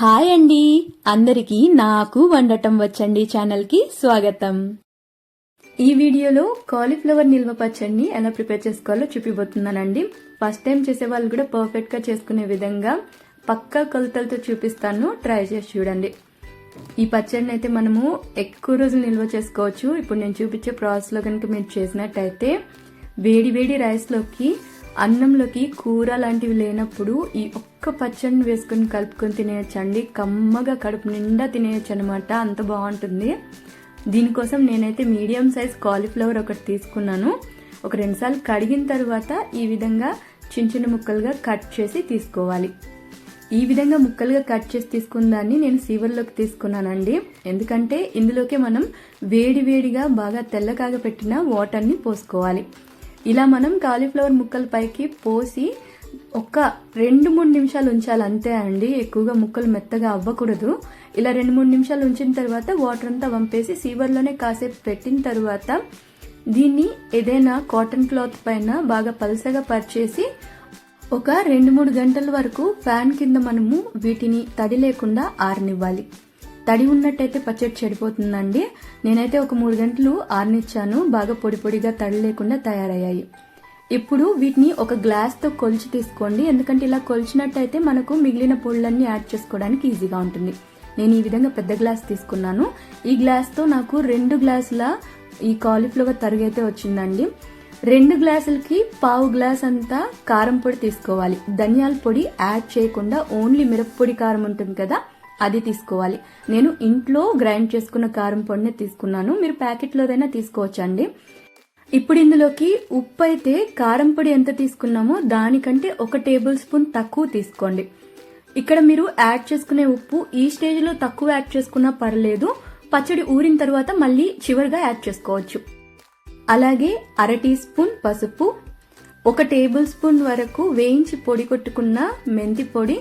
Hi అండి. అందరికీ నాకు వండటం వచ్చండి ఛానల్కి స్వాగతం. ఈ వీడియోలో కాలీఫ్లవర్ నిల్వ పచ్చడిని ఎలా ప్రిపేర్ చేసుకోవాలో చూపిపోతున్నానండి ఫస్ట్ టైం చేసే వాళ్ళు కూడా పర్ఫెక్ట్గా చేసుకునే విధంగా పక్కా కొలతలతో చూపిస్తాను. ట్రై చేసి చూడండి. ఈ పచ్చడిని అయితే మనము ఎక్కువ రోజులు నిల్వ చేసుకోవచ్చు. ఇప్పుడు నేను చూపించే ప్రాసెస్లో కనుక మీరు చేసినట్టయితే వేడి వేడి రైస్లోకి అన్నంలోకి కూర లాంటివి లేనప్పుడు ఈ ఒక్క పచ్చడిని వేసుకొని కలుపుకొని తినేయచ్చండి. కమ్మగా కడుపు నిండా తినేయచ్చు అనమాట అంత బాగుంటుంది. దీనికోసం నేనైతే మీడియం సైజ్ కాలీఫ్లవర్ ఒకటి తీసుకున్నాను. ఒక రెండుసార్లు కడిగిన తర్వాత ఈ విధంగా చిన్న చిన్న ముక్కలుగా కట్ చేసి తీసుకోవాలి. ఈ విధంగా ముక్కలుగా కట్ చేసి తీసుకున్న దాన్ని నేను సీవర్లోకి తీసుకున్నానండి. ఎందుకంటే ఇందులోకే మనం వేడి వేడిగా బాగా తెల్లకాగ పెట్టిన వాటర్ని పోసుకోవాలి. ఇలా మనం కాలీఫ్లవర్ ముక్కల పైకి పోసి ఒక రెండు మూడు నిమిషాలు ఉంచాలి అంతే అండి. ఎక్కువగా ముక్కలు మెత్తగా అవ్వకూడదు. ఇలా రెండు మూడు నిమిషాలు ఉంచిన తర్వాత వాటర్ అంతా వంపేసి సీవర్లోనే కాసేపు పెట్టిన తర్వాత దీన్ని ఏదైనా కాటన్ క్లాత్ పైన బాగా పలసగా పరిచేసి ఒక రెండు మూడు గంటల వరకు ఫ్యాన్ కింద మనము వీటిని తడి లేకుండా ఆరనివ్వాలి. తడి ఉన్నట్టయితే పచ్చడి చెడిపోతుందండి. నేనైతే ఒక మూడు గంటలు ఆరనిచ్చాను. బాగా పొడి పొడిగా తడి లేకుండా తయారయ్యాయి. ఇప్పుడు వీటిని ఒక గ్లాస్తో కొలిచి తీసుకోండి. ఎందుకంటే ఇలా కొలిచినట్టయితే మనకు మిగిలిన పొళ్ళన్నీ యాడ్ చేసుకోవడానికి ఈజీగా ఉంటుంది. నేను ఈ విధంగా పెద్ద గ్లాస్ తీసుకున్నాను. ఈ గ్లాస్తో నాకు రెండు గ్లాసుల ఈ కాలీఫ్లవర్ తరుగైతే వచ్చిందండి. రెండు గ్లాసులకి పావు గ్లాస్ అంతా కారం పొడి తీసుకోవాలి. ధనియాల పొడి యాడ్ చేయకుండా ఓన్లీ మిరప్పొడి కారం ఉంటుంది కదా అది తీసుకోవాలి. నేను ఇంట్లో గ్రైండ్ చేసుకున్న కారం పొడినే తీసుకున్నాను. మీరు ప్యాకెట్లోదైనా తీసుకోవచ్చండి. ఇప్పుడు ఇందులోకి ఉప్పు అయితే కారం పొడి ఎంత తీసుకున్నామో దానికంటే ఒక టేబుల్ స్పూన్ తక్కువ తీసుకోండి. ఇక్కడ మీరు యాడ్ చేసుకునే ఉప్పు ఈ స్టేజ్లో తక్కువ యాడ్ చేసుకున్నా పర్లేదు. పచ్చడి ఊరిన తర్వాత మళ్ళీ చివరిగా యాడ్ చేసుకోవచ్చు. అలాగే అర టీ స్పూన్ పసుపు ఒక టేబుల్ స్పూన్ వరకు వేయించి పొడి కొట్టుకున్న మెంతి పొడి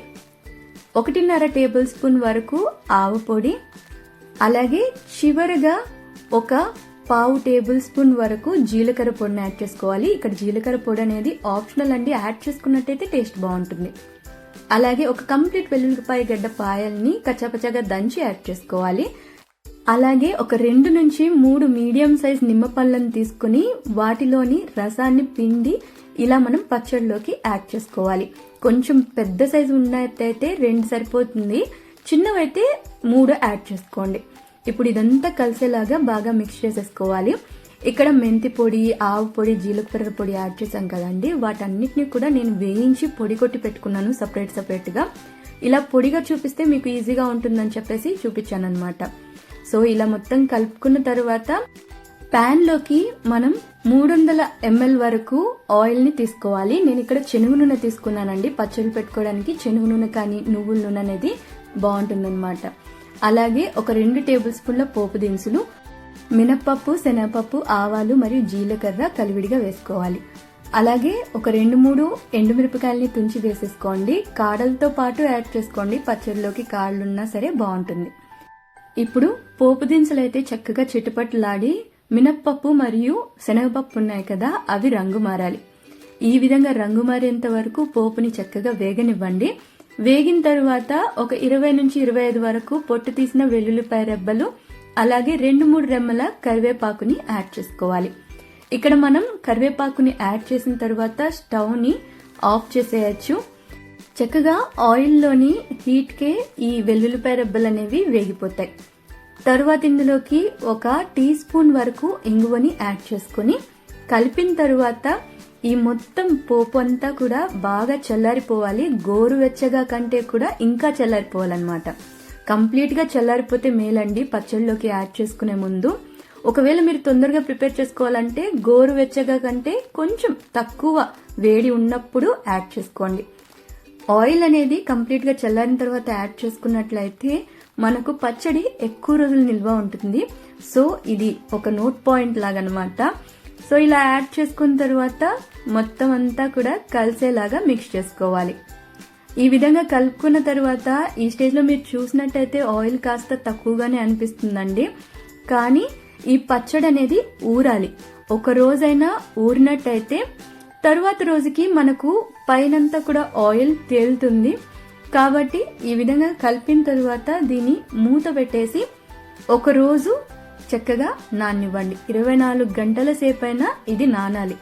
ఒకటిన్నర టేబుల్ స్పూన్ వరకు ఆవు పొడి అలాగే చివరిగా ఒక పావు టేబుల్ స్పూన్ వరకు జీలకర్ర పొడిని యాడ్ చేసుకోవాలి. ఇక్కడ జీలకర్ర పొడి అనేది ఆప్షనల్ అండి. యాడ్ చేసుకున్నట్టయితే టేస్ట్ బాగుంటుంది. అలాగే ఒక కంప్లీట్ వెల్లుల్లిపాయ గడ్డ పాయల్ని కచ్చాపచ్చాగా దంచి యాడ్ చేసుకోవాలి. అలాగే ఒక రెండు నుంచి మూడు మీడియం సైజ్ నిమ్మపళ్ళను తీసుకుని వాటిలోని రసాన్ని పిండి ఇలా మనం పచ్చడిలోకి యాడ్ చేసుకోవాలి. కొంచెం పెద్ద సైజు ఉన్నట్టయితే రెండు సరిపోతుంది. చిన్నవైతే మూడు యాడ్ చేసుకోండి. ఇప్పుడు ఇదంతా కలిసేలాగా బాగా మిక్స్ చేసేసుకోవాలి. ఇక్కడ మెంతి పొడి ఆవు పొడి జీలకర్ర పొడి యాడ్ చేశాం కదండి. వాటన్నిటిని కూడా నేను వేయించి పొడి కొట్టి పెట్టుకున్నాను సపరేట్ సపరేట్గా. ఇలా పొడిగా చూపిస్తే మీకు ఈజీగా ఉంటుందని చెప్పేసి చూపించాను అనమాట సో ఇలా మొత్తం కలుపుకున్న తర్వాత ప్యాన్లోకి మనం మూడు వందల ఎంఎల్ వరకు ఆయిల్ని తీసుకోవాలి. నేను ఇక్కడ చెనుగు నూనె తీసుకున్నానండి. పచ్చళ్ళు పెట్టుకోవడానికి చెనుగు నూనె కానీ నువ్వుల నూనె అనేది బాగుంటుందన్నమాట. అలాగే ఒక రెండు టేబుల్ స్పూన్ల పోపు దినుసులు మినప్పప్పు శనగపప్పు ఆవాలు మరియు జీలకర్ర కలివిడిగా వేసుకోవాలి. అలాగే ఒక రెండు మూడు ఎండుమిరపకాయలని తుంచి వేసేసుకోండి. కాడలతో పాటు యాడ్ చేసుకోండి. పచ్చడిలోకి కాళ్ళున్నా సరే బాగుంటుంది. ఇప్పుడు పోపు దినుసులు అయితే చక్కగా చిటపట్లాడి మినప్పప్పు మరియు శనగపప్పు ఉన్నాయి కదా అవి రంగు మారాలి ఈ విధంగా రంగు మారేంత వరకు పోపుని చక్కగా వేగనివ్వండి. వేగిన తరువాత ఒక ఇరవై నుంచి ఇరవై ఐదు వరకు పొట్టు తీసిన వెల్లుల్లిపాయ రెబ్బలు అలాగే రెండు మూడు రెమ్మల కరివేపాకుని యాడ్ చేసుకోవాలి. ఇక్కడ మనం కరివేపాకుని యాడ్ చేసిన తర్వాత స్టవ్ని ఆఫ్ చేసేయచ్చు. చక్కగా ఆయిల్లోని హీట్కే ఈ వెల్లుల్లిపాయ రెబ్బలు అనేవి వేగిపోతాయి. తరువాత ఇందులోకి ఒక టీ స్పూన్ వరకు ఇంగువని యాడ్ చేసుకుని కలిపిన తరువాత ఈ మొత్తం పోపు అంతా కూడా బాగా చల్లారిపోవాలి. గోరువెచ్చగా కంటే కూడా ఇంకా చల్లారిపోవాలన్నమాట. కంప్లీట్గా చల్లారిపోతే మేలండి పచ్చళ్ళలోకి యాడ్ చేసుకునే ముందు. ఒకవేళ మీరు తొందరగా ప్రిపేర్ చేసుకోవాలంటే గోరువెచ్చగా కంటే కొంచెం తక్కువ వేడి ఉన్నప్పుడు యాడ్ చేసుకోండి. ఆయిల్ అనేది కంప్లీట్గా చల్లారిన తర్వాత యాడ్ చేసుకున్నట్లయితే మనకు పచ్చడి ఎక్కువ రోజులు నిల్వ ఉంటుంది. సో ఇది ఒక నోట్ పాయింట్ లాగా అనమాట సో ఇలా యాడ్ చేసుకున్న తర్వాత మొత్తం అంతా కూడా కలిసేలాగా మిక్స్ చేసుకోవాలి. ఈ విధంగా కలుపుకున్న తర్వాత ఈ స్టేజ్లో మీరు చూసినట్టయితే ఆయిల్ కాస్త తక్కువగానే అనిపిస్తుందండి. కానీ ఈ పచ్చడి అనేది ఊరాలి. ఒక రోజైనా ఊరినట్టయితే తరువాత రోజుకి మనకు పైనంతా కూడా ఆయిల్ తేలుతుంది. కాబట్టి ఈ విధంగా కలిపిన తరువాత దీన్ని మూత పెట్టేసి ఒక రోజు చక్కగా నానివ్వండి. ఇరవై నాలుగు గంటల సేపు అయినా ఇది నానాలి.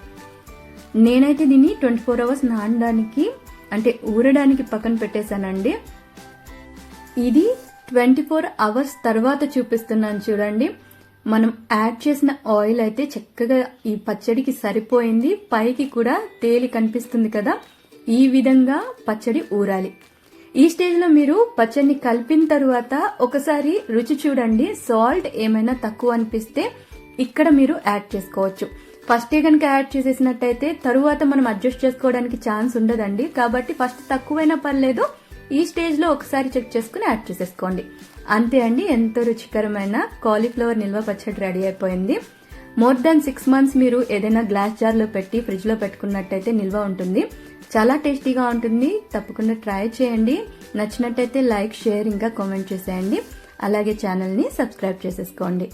నేనైతే దీన్ని ట్వంటీ ఫోర్ అవర్స్ నానడానికి అంటే ఊరడానికి పక్కన పెట్టేశానండి. ఇది ట్వంటీ ఫోర్ అవర్స్ తర్వాత చూపిస్తున్నాను చూడండి. మనం యాడ్ చేసిన ఆయిల్ అయితే చక్కగా ఈ పచ్చడికి సరిపోయింది. పైకి కూడా తేలి కనిపిస్తుంది కదా. ఈ విధంగా పచ్చడి ఊరాలి. ఈ స్టేజ్లో మీరు పచ్చడిని కలిపిన తరువాత ఒకసారి రుచి చూడండి. సాల్ట్ ఏమైనా తక్కువ అనిపిస్తే ఇక్కడ మీరు యాడ్ చేసుకోవచ్చు. ఫస్టే కనుక యాడ్ చేసేసినట్టయితే తరువాత మనం అడ్జస్ట్ చేసుకోవడానికి ఛాన్స్ ఉండదండి. కాబట్టి ఫస్ట్ తక్కువైనా పర్లేదు. ఈ స్టేజ్లో ఒకసారి చెక్ చేసుకుని యాడ్ చేసేసుకోండి. అంతే అండి. ఎంతో రుచికరమైన కాలీఫ్లవర్ నిల్వ పచ్చడి రెడీ అయిపోయింది. మోర్ దాన్ సిక్స్ మంత్స్ మీరు ఏదైనా గ్లాస్ జార్లో పెట్టి ఫ్రిడ్జ్లో పెట్టుకున్నట్టయితే నిల్వ ఉంటుంది. చాలా టేస్టీగా ఉంటుంది. తప్పకుండా ట్రై చేయండి. నచ్చినట్టయితే లైక్ షేర్ ఇంకా కామెంట్ చేసేయండి. అలాగే ఛానల్ని సబ్స్క్రైబ్ చేసేసుకోండి.